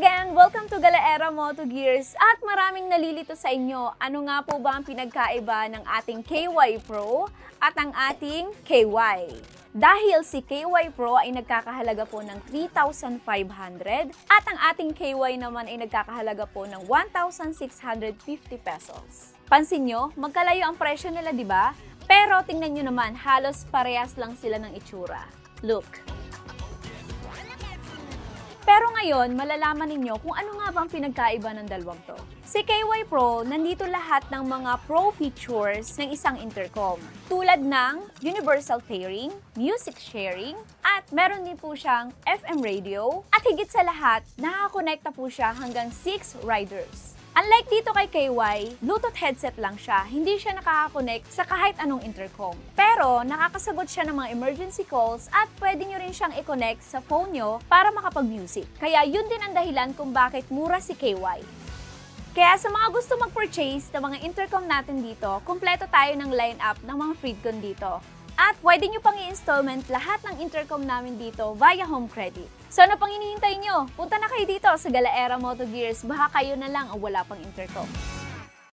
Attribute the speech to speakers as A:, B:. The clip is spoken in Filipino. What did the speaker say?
A: again! Welcome to Galaera Moto Gears at maraming nalilito sa inyo. Ano nga po ba ang pinagkaiba ng ating KY Pro at ang ating KY? Dahil si KY Pro ay nagkakahalaga po ng 3,500 at ang ating KY naman ay nagkakahalaga po ng 1,650 pesos. Pansin nyo, magkalayo ang presyo nila, di ba? Pero tingnan nyo naman, halos parehas lang sila ng itsura. Look. Pero ngayon, malalaman ninyo kung ano nga ba ang pinagkaiba ng dalawang to. Si KY Pro, nandito lahat ng mga pro features ng isang intercom. Tulad ng universal pairing, music sharing, at meron din po siyang FM radio, at higit sa lahat, nakakonekta po siya hanggang 6 riders. Unlike dito kay KY, Bluetooth headset lang siya. Hindi siya nakaka-connect sa kahit anong intercom. Pero nakakasagot siya ng mga emergency calls at pwede nyo rin siyang i-connect sa phone nyo para makapag-music. Kaya yun din ang dahilan kung bakit mura si KY. Kaya sa mga gusto mag-purchase ng mga intercom natin dito, kumpleto tayo ng lineup ng mga Freedcon dito. At pwede nyo pang i-installment lahat ng intercom namin dito via home credit. So ano pang hinihintay nyo? Punta na kayo dito sa Galaera Moto Gears, baka kayo na lang ang wala pang intercom.